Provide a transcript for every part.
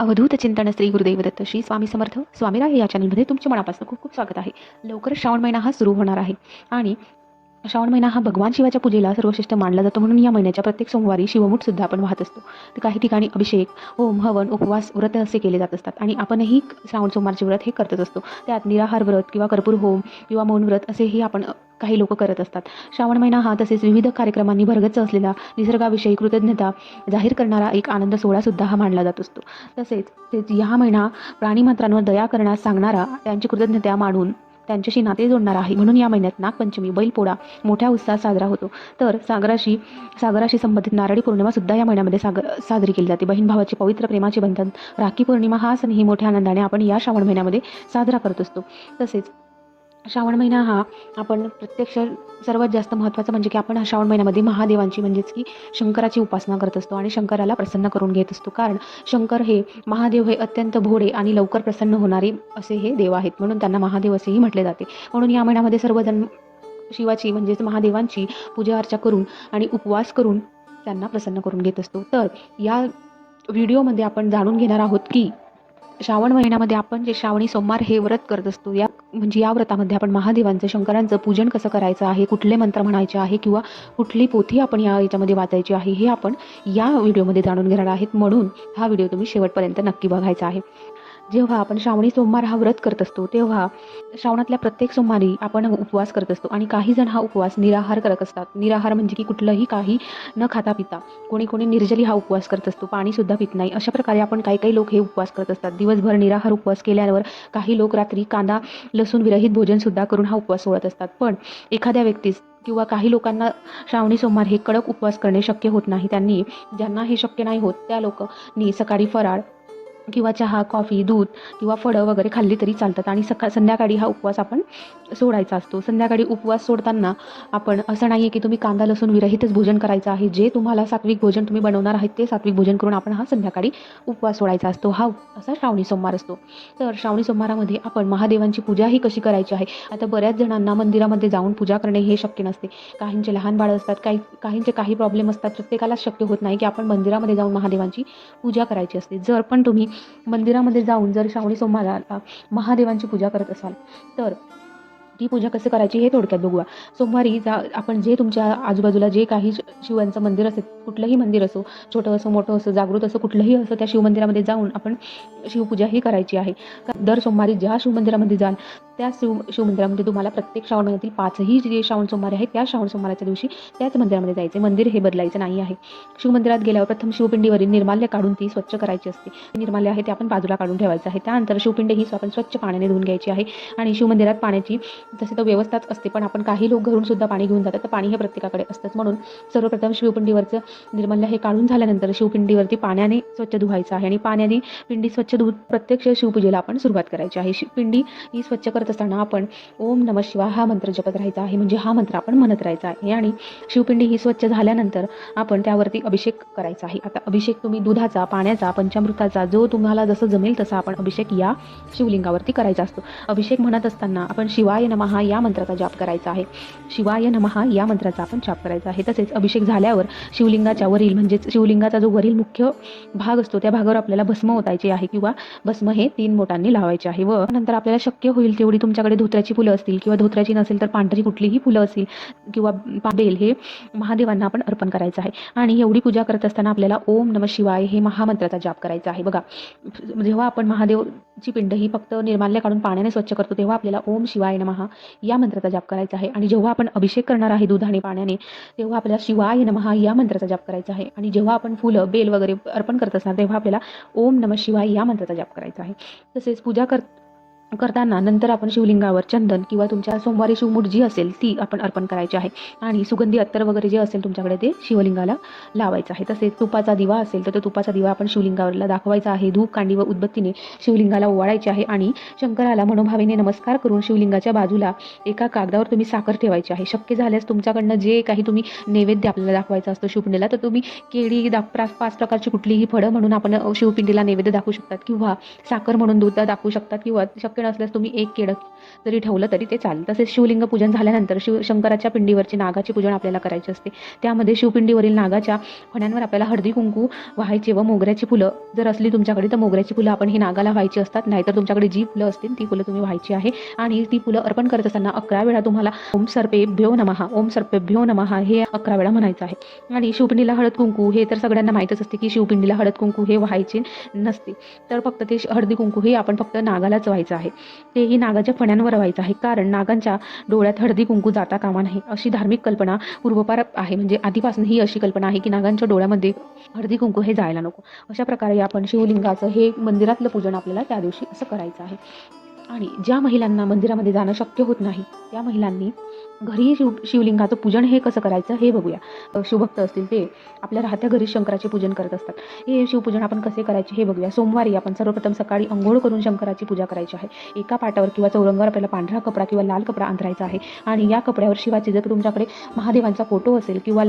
अवधूत चिंतन श्री गुरुदेव दत्त श्री स्वामी समर्थ स्वामीराय या चॅनलमध्ये तुमचे मनापासून खूप खूप स्वागत आहे. लवकरच श्रावण महिना हा सुरू होणार आहे. आणि श्रावण महिना हा भगवान शिवाच्या पूजेला सर्वश्रेष्ठ मानला जातो म्हणून या महिन्याच्या प्रत्येक सोमवारी शिवमूठ सुद्धा आपण वाहत असतो. तर काही ठिकाणी अभिषेक होम हवन उपवास व्रत असे केले जात असतात. आणि आपणही श्रावण सोमवारचे व्रत हे करतच असतो. त्यात निराहार व्रत किंवा कर्पूर होम किंवा मौन व्रत असेही आपण काही लोक करत असतात. श्रावण महिना हा तसेच विविध कार्यक्रमांनी भरगच्च असलेला निसर्गाविषयी कृतज्ञता जाहीर करणारा एक आनंद सोहळासुद्धा हा मानला जात असतो. तसेच तेच या महिना प्राणीमात्रांवर दया करण्यास सांगणारा त्यांची कृतज्ञता मानून त्यांच्याशी नाते जोडणारा आहे. म्हणून या महिन्यात नागपंचमी बैलपोळा मोठ्या उत्साहात साजरा होतो. तर सागराशी सागराशी संबंधित नारळी पौर्णिमा सुद्धा या महिन्यामध्ये सागर साजरी केली जाते. बहीण भावाचे पवित्र प्रेमाचे बंधन राखी पौर्णिमा हा सणही मोठ्या आनंदाने आपण या श्रावण महिन्यामध्ये साजरा करत असतो. तसेच श्रावण महिना हा आपण प्रत्यक्ष सर्वात जास्त महत्त्वाचं म्हणजे की आपण हा श्रावण महिन्यामध्ये महादेवांची म्हणजेच की शंकराची उपासना करत असतो आणि शंकराला प्रसन्न करून घेत असतो. कारण शंकर हे महादेव हे अत्यंत भोडे आणि लवकर प्रसन्न होणारे असे हे देव आहेत. म्हणून त्यांना महादेव असेही म्हटले जाते. म्हणून या महिन्यामध्ये सर्वजण शिवाची म्हणजेच महादेवांची पूजा अर्चा करून आणि उपवास करून त्यांना प्रसन्न करून घेत असतो. तर या व्हिडिओमध्ये आपण जाणून घेणार आहोत की श्रावण महिन्यामध्ये आपण जे श्रावणी सोमवार हे व्रत करत असतो या म्हणजे या व्रतामध्ये आपण महादेवांचं शंकरांचं पूजन कसं करायचं आहे कुठले मंत्र म्हणायचे आहे किंवा कुठली पोथी आपण या याच्यामध्ये वाचायची आहे हे आपण या व्हिडिओमध्ये जाणून घेणार आहेत. म्हणून हा व्हिडिओ तुम्ही शेवटपर्यंत नक्की बघायचा आहे. जेव्हा आपण श्रावणी सोमवार हा व्रत करत असतो तेव्हा श्रावणातल्या प्रत्येक सोमवारी आपण उपवास करत असतो आणि काही जण हा उपवास निराहार करत असतात. निराहार म्हणजे की कुठलंही काही न खाता पिता. कोणी कोणी निर्जली हा उपवास करत असतो पाणीसुद्धा पित नाही. अशा प्रकारे आपण काही काही लोक हे उपवास करत असतात. दिवसभर निराहार उपवास केल्यावर काही लोक रात्री कांदा लसूण विरहित भोजनसुद्धा करून हा उपवास सोडत असतात. पण एखाद्या व्यक्तीस किंवा काही लोकांना श्रावणी सोमवार हे कडक उपवास करणे शक्य होत नाही. त्यांनी ज्यांना हे शक्य नाही होत त्या लोकांनी सकाळी फराळ किंवा चहा कॉफी दूध किंवा फळं वगैरे खाल्ली तरी चालतात. आणि सकाळ संध्याकाळी हा उपवास आपण सोडायचा असतो. संध्याकाळी उपवास सोडताना आपण असं नाही आहे की तुम्ही कांदा लसूण विरहितच भोजन करायचं आहे. जे तुम्हाला सात्विक भोजन तुम्ही बनवणार आहेत ते सात्विक भोजन करून आपण हा संध्याकाळी उपवास सोडायचा असतो. हा उप- असा श्रावणी सोमवार असतो. तर श्रावणी सोमवारामध्ये आपण महादेवांची पूजाही कशी करायची आहे? आता बऱ्याच जणांना मंदिरामध्ये जाऊन पूजा करणे हे शक्य नसते. काहींचे लहान बाळं असतात काही काहींचे काही प्रॉब्लेम असतात. प्रत्येकालाच शक्य होत नाही की आपण मंदिरामध्ये जाऊन महादेवांची पूजा करायची असते. जर पण तुम्ही मंदिरामध्ये जाऊन जर श्रावणी सोमवाराला महादेवांची पूजा करत असाल तर ती पूजा कसं करायची हे थोडक्यात बघूया. सोमवारी जा आपण जे तुमच्या आजूबाजूला जे काही शिवांचं मंदिर असेल कुठलंही मंदिर असो छोटं असो मोठं असो जागृत असो कुठलंही असो त्या शिवमंदिरामध्ये जाऊन आपण शिवपूजा ही करायची आहे. दर सोमवारी ज्या शिवमंदिरामध्ये जाल त्या शिव शिवमंदिरामध्ये तुम्हाला प्रत्येक श्रावण महिन्यातील पाचही जे श्रावण सोमवार आहेत त्या श्रावण सोमवाराच्या दिवशी त्याच मंदिरामध्ये जायचे मंदिर हे बदलायचं नाही आहे. शिवमंदिरात गेल्यावर प्रथम शिवपिंडीवरील निर्माल्य काढून ती स्वच्छ करायची असते. निर्माल्य आहे ते आपण बाजूला काढून ठेवायचं आहे. त्यानंतर शिवपिंड ही आपण स्वच्छ पाण्याने धुवून घ्यायची आहे आणि शिवमंदिरात पाण्याची तसे तर व्यवस्थाच असते पण आपण काही लोक घरून सुद्धा पाणी घेऊन जातात तर पाणी हे प्रत्येकाकडे असतंच. म्हणून सर्वप्रथम शिवपिंडीवरचं निर्मल्य हे काढून झाल्यानंतर शिवपिंडीवरती पाण्याने स्वच्छ धुवायचं आहे. आणि पाण्याने पिंडी स्वच्छ धुवून प्रत्यक्ष शिवपूजेला आपण सुरुवात करायची आहे. पिंडी ही स्वच्छ करत असताना आपण ओम नम शिवा हा मंत्र जपत राहायचा आहे. म्हणजे हा मंत्र आपण म्हणत राहायचा आहे. आणि शिवपिंडी ही स्वच्छ झाल्यानंतर आपण त्यावरती अभिषेक करायचा आहे. आता अभिषेक तुम्ही दुधाचा पाण्याचा पंचामृताचा जो तुम्हाला जसं जमेल तसा आपण अभिषेक या शिवलिंगावरती करायचा असतो. अभिषेक म्हणत असताना आपण शिवाय नमहा या मंत्राचा जाप करायचा आहे. शिवाय नमहा या मंत्राचा आपण जाप करायचा आहे. तसेच अभिषेक झाल्यावर शिवलिंगाच्या वरील म्हणजेच शिवलिंगाचा जो वरील मुख्य भाग असतो त्या भागावर आपल्याला भस्म ओतायचे आहे किंवा भस्म हे तीन बोटांनी लावायचे आहे व नंतर आपल्याला शक्य होईल तेवढी तुमच्याकडे धोत्र्याची फुलं असतील किंवा धोत्र्याची नसेल तर पांढरी कुठलीही फुलं असतील किंवा पाबेल हे महादेवांना आपण अर्पण करायचं आहे. आणि एवढी पूजा करत असताना आपल्याला ओम नम शिवाय हे महामंत्राचा जाप करायचा आहे. बघा जेव्हा आपण महादेवची पिंड ही फक्त निर्माल्य काढून पाण्याने स्वच्छ करतो तेव्हा आपल्याला ओम शिवाय नमः या मंत्राचा जाप करायचा आहे. आणि जेव्हा आपण अभिषेक करणार आहे दूध आणि पाण्याने तेव्हा आपल्याला शिवाय नमः या मंत्राचा जाप करायचा आहे. आणि जेव्हा आपण फुलं बेल वगैरे अर्पण करत असणार तेव्हा आपल्याला ओम नम शिवाय या मंत्राचा जाप करायचा आहे. तसेच पूजा कर करताना नंतर आपण शिवलिंगावर चंदन किंवा तुमच्या सोमवारी शिवमूठ जी असेल ती आपण अर्पण करायची आहे. आणि सुगंधी अत्तर वगैरे जे असेल तुमच्याकडे ते शिवलिंगाला लावायचं आहे. तसेच तुपाचा दिवा असेल तर तो तुपाचा दिवा आपण शिवलिंगावरला दाखवायचा आहे. धूप कांडी व उदबत्तीने शिवलिंगाला ओवाळायचे आहे आणि शंकराला मनोभावेने नमस्कार करून शिवलिंगाच्या बाजूला एका कागदावर तुम्ही साखर ठेवायची आहे. शक्य झाल्यास तुमच्याकडनं जे काही तुम्ही नैवेद्य आपल्याला दाखवायचं असतं शिवपिंडीला तर तुम्ही केळी प्रा- पाच प्रकारची कुठलीही फळं म्हणून आपण शिवपिंडीला नैवेद्य दाखवू शकतात किंवा साखर म्हणून दूध दाखवू शकतात किंवा शक्य शक्य असल्यास तुम्ही एक केळं जरी ठेवलं तरी ते चालेल. तसेच शिवलिंग पूजन झाल्यानंतर शिव शंकराच्या पिंडीवरची नागाची पूजन आपल्याला करायचे असते. त्यामध्ये शिवपिंडीवरील नागाच्या फण्यांवर आपल्याला हळदी कुंकू व्हायचे व मोगऱ्याची फुलं जर असली तुमच्याकडे तर मोगऱ्याची फुलं आपण ही नागाला व्हायची असतात. नाहीतर तुमच्याकडे जी फुलं असतील ती फुलं तुम्ही व्हायची आहे. आणि ती फुलं अर्पण करत असताना अकरा वेळा तुम्हाला ओम सर्पेभ्यो नमहा ओम सर्पेभ्यो नमहा हे अकरा वेळा म्हणायचं आहे. आणि शिवपिंडीला हळद कुंकू हे तर सगळ्यांना माहीतच असते की शिवपिंडीला हळद कुंकू हे व्हायचे नसते. तर फक्त ते हळदी कुंकू हे आपण फक्त नागालाच व्हायचं आहे. तेही नागाच्या प्राण्यांवर व्हायचं आहे. कारण नागांच्या डोळ्यात हळदी कुंकू जाता कामा नाही अशी धार्मिक कल्पना पूर्वपार आहे. म्हणजे आधीपासून ही अशी कल्पना आहे की नागांच्या डोळ्यामध्ये हळदी कुंकू हे जायला नको. अशा प्रकारे आपण शिवलिंगाचं हे मंदिरातलं पूजन आपल्याला त्या दिवशी असं करायचं आहे. आणि ज्या महिलांना मंदिरामध्ये जाणं शक्य होत नाही त्या महिलांनी घरी शिव शिवलिंगाचं पूजन हे कसं करायचं हे बघूया. शिवभक्त असतील ते आपल्या राहत्या घरी शंकराचे पूजन करत असतात. हे शिवपूजन आपण कसे करायचे हे बघूया. सोमवारी आपण सर्वप्रथम सकाळी अंघोळ करून शंकराची पूजा करायची आहे. एका पाटावर किंवा चौरंगावर आपल्याला पांढरा कपडा किंवा लाल कपडा अंतरायचा आहे आणि या कपड्यावर शिवाचे जर तुमच्याकडे महादेवांचा फोटो असेल किंवा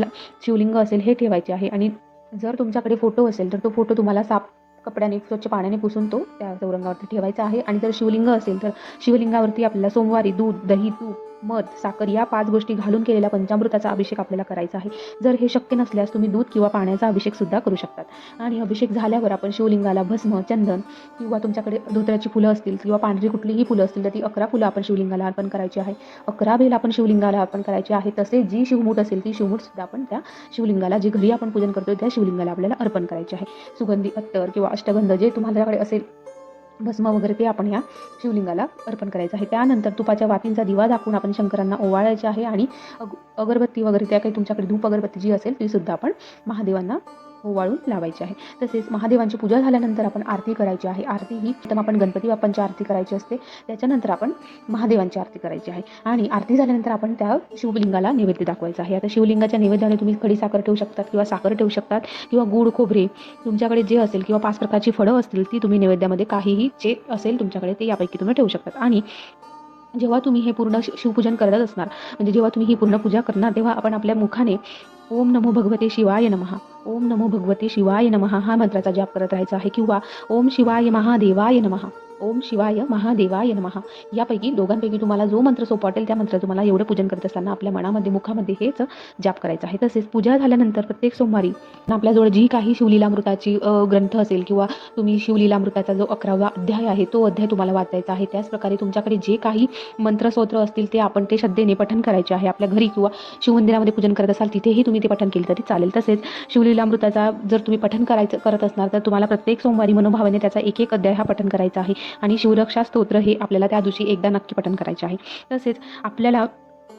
शिवलिंग असेल हे ठेवायचे आहे आणि जर तुमच्याकडे फोटो असेल तर तो फोटो तुम्हाला साप कपड्याने स्वच्छ पाण्याने पुसून तो त्या चौरंगावरती ठेवायचा आहे. आणि जर शिवलिंग असेल तर शिवलिंगावरती आपल्याला सोमवारी दूध दही तूप मध साखर या पाच गोष्टी घालून केलेल्या पंचामृताचा अभिषेक आपल्याला करायचा आहे. जर हे शक्य नसल्यास तुम्ही दूध किंवा पाण्याचा अभिषेक सुद्धा करू शकतात. आणि अभिषेक झाल्यावर आपण शिवलिंगाला भस्म चंदन किंवा तुमच्याकडे धोत्र्याची फुलं असतील किंवा पांढरी कुठलीही फुलं असतील तर ती अकरा फुलं आपण शिवलिंगाला अर्पण करायची आहे. अकरा बेल आपण शिवलिंगाला अर्पण करायची आहे. तसेच जी शिवमूठ असेल ती शिवमूठ सुद्धा आपण त्या शिवलिंगाला जे घरी आपण पूजन करतो त्या शिवलिंगाला आपल्याला अर्पण करायचे आहे. सुगंधी अत्तर किंवा अष्टगंध जे तुम्हाला असेल भस्म वगैरे ते आपण या शिवलिंगाला अर्पण करायचं आहे. त्यानंतर तुपाच्या वातींचा दिवा दाखवून आपण शंकरांना ओवाळायचे आहे आणि अग अगरबत्ती वगैरे त्या काही तुमच्याकडे धूप अगरबत्ती जी असेल ती सुद्धा आपण महादेवांना ओवाळून लावायची आहे. तसेच महादेवांची पूजा झाल्यानंतर आपण आरती करायची आहे. आरती ही प्रथम आपण गणपती बाप्पांची आरती करायची असते. त्याच्यानंतर आपण महादेवांची आरती करायची आहे. आणि आरती झाल्यानंतर आपण त्या शिवलिंगाला नैवेद्य दाखवायचा आहे. आता शिवलिंगाच्या नैवेद्याने तुम्ही खडी साखर ठेवू शकतात किंवा साखर ठेवू शकतात किंवा गुड खोबरे तुमच्याकडे जे असेल किंवा पाच प्रकारची फळं असतील ती तुम्ही नैवेद्यामध्ये काहीही जे असेल तुमच्याकडे ते यापैकी तुम्ही ठेवू शकतात. आणि जेव्हा तुम्ही हे पूर्ण शि- शिवपूजन करत असणार म्हणजे जेव्हा तुम्ही ही पूर्ण पूजा करणार तेव्हा आपण आपल्या मुखाने ओम नमो भगवते शिवाय नमः. ओम नमो भगवते शिवाय नमः हा मंत्राचा जाप करत राहायचा आहे. किंवा ओम शिवाय महादेवाय नमः. ओम शिवाय महादेवाय नमः. यापैकी दोघांपैकी तुम्हाला जो मंत्र सोपा वाटेल त्या मंत्र तुम्हाला एवढं पूजन करत असताना आपल्या मनामध्ये मुखामध्ये हेच जाप करायचं आहे. तसेच पूजा झाल्यानंतर प्रत्येक सोमवारी आपल्याजवळ जी काही शिवलीलामृताची ग्रंथ असेल किंवा तुम्ही शिवलीलामृताचा जो अकरावा अध्याय आहे तो अध्याय तुम्हाला वाचायचा आहे. त्याचप्रकारे तुमच्याकडे जे काही मंत्रस्तोत्र असतील ते आपण ते श्रद्धेने पठन करायचे आहे. आपल्या घरी किंवा शिवमंदिरामध्ये पूजन करत असाल तिथेही तुम्ही ते पठन केलं तरी चालेल. तसेच शिवलीलामृताचा जर तुम्ही पठन करायचं करत असणार तर तुम्हाला प्रत्येक सोमवारी मनोभावाने त्याचा एक एक अध्याय हा पठन करायचा आहे. आणि शिवरक्षा स्तोत्र हे आपल्याला त्या दिवशी एकदा नक्की पठण करायचे आहे. तसेच आपल्याला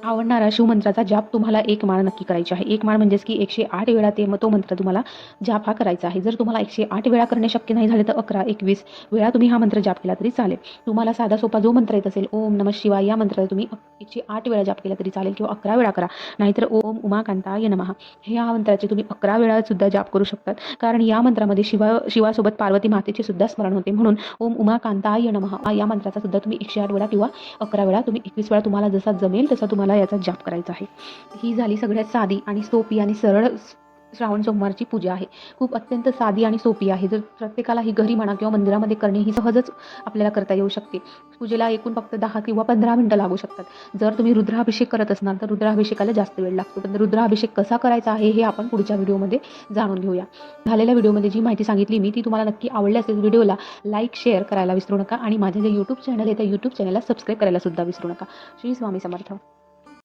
आवडणारा शिवमंत्राचा जाप तुम्हाला एक माळ नक्की करायची आहे. एक माळ म्हणजेच की एकशे आठ वेळा ते मग तो मंत्र तुम्हाला जाप हा करायचा आहे. जर तुम्हाला एकशे आठ वेळा करणे शक्य नाही झाले तर अकरा एकवीस वेळा तुम्ही हा मंत्र जाप केला तरी चालेल. तुम्हाला साधा सोपा जो मंत्र येत असेल ओम नम शिवाय या मंत्राचा तुम्ही एकशे आठ वेळा जाप केला तरी चालेल किंवा अकरा वेळा करा. नाहीतर ओम उमाकांताय नमः. हे या मंत्राचे तुम्ही अकरा वेळा सुद्धा जाप करू शकतात. कारण या मंत्रामध्ये शिवा शिवासोबत पार्वती मातेचे सुद्धा स्मरण होते. म्हणून ओम उमाकांताय नमः. या मंत्राचा सुद्धा तुम्ही एकशे आठ वेळा किंवा अकरा वेळा तुम्ही एकवीस वेळा तुम्हाला जसा जमेल तसा तुम्हाला मला याचा जाप करायचा आहे. ही झाली सगळ्यात साधी आणि सोपी आणि सरळ श्रावण सोमवारची पूजा आहे. खूप अत्यंत साधी आणि सोपी आहे. जर प्रत्येकाला ही घरी म्हणा किंवा मंदिरामध्ये करणे ही सहजच आपल्याला करता येऊ शकते. पूजेला एकूण फक्त दहा किंवा पंधरा मिनटं लागू शकतात. जर तुम्ही रुद्राभिषेक करत असणार तर रुद्राभिषेकाला जास्त वेळ लागतो. पण रुद्राभिषेक कसा करायचा आहे हे आपण पुढच्या व्हिडिओमध्ये जाणून घेऊया. झालेल्या व्हिडिओमध्ये जी माहिती सांगितली मी ती तुम्हाला नक्की आवडली असेल व्हिडिओला लाईक शेअर करायला विसरू नका आणि माझे जे यूट्यूब चॅनल आहे त्या यूट्यूब चॅनलला सबस्क्राईब करायला सुद्धा विसरू नका. श्री स्वामी समर्थ.